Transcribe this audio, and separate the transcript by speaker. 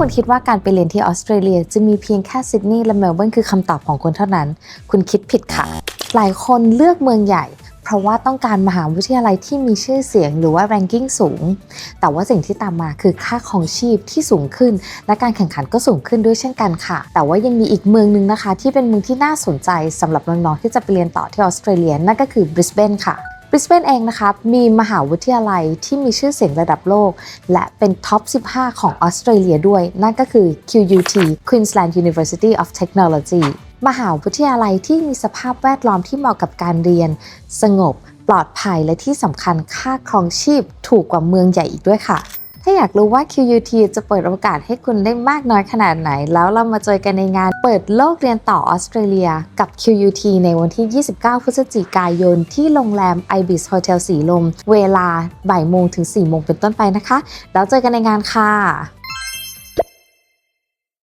Speaker 1: คุณคิดว่าการไปเรียนที่ออสเตรเลีย จะมีเพียงแค่ซิดนีย์และเมลเบิร์นคือคำตอบของคุณเท่านั้น คุณคิดผิดค่ะ หลายคนเลือกเมืองใหญ่ เพราะว่าต้องการมหาวิทยาลัยที่มีชื่อเสียงหรือว่า ranking สูง แต่ว่าสิ่งที่ตามมาคือค่าของชีพที่สูงขึ้น และการแข่งขันก็สูงขึ้นด้วยเช่นกันค่ะ แต่ว่ายังมีอีกเมืองหนึ่งนะคะ ที่เป็นเมืองที่น่าสนใจสำหรับน้องๆที่จะไปเรียนต่อที่ออสเตรเลียนั่นก็คือบริสเบนค่ะ ริสเบนเองนะคะมีมหาวิทยาลัยที่มีชื่อเสียงระดับโลก และเป็นท็อป 15 ของออสเตรเลียด้วย นั่นก็คือ QUT Queensland University of Technology มหาวิทยาลัยที่มีสภาพแวดล้อมที่เหมาะกับการเรียน สงบ ปลอดภัยและที่สำคัญค่าครองชีพถูกกว่าเมืองใหญ่อีกด้วยค่ะ ถ้าอยากรู้ว่า QUT จะเปิดโอกาสให้คุณได้มากน้อยขนาดไหน แล้วเรามาเจอกันในงานเปิดโลกเรียนต่อออสเตรเลียกับ QUT ในวันที่ 29 พฤศจิกายน ที่โรงแรม Ibis Hotel สีลม เวลาบ่ายโมงถึง4โมงเป็นต้นไปนะคะ แล้วเจอกันในงานค่ะ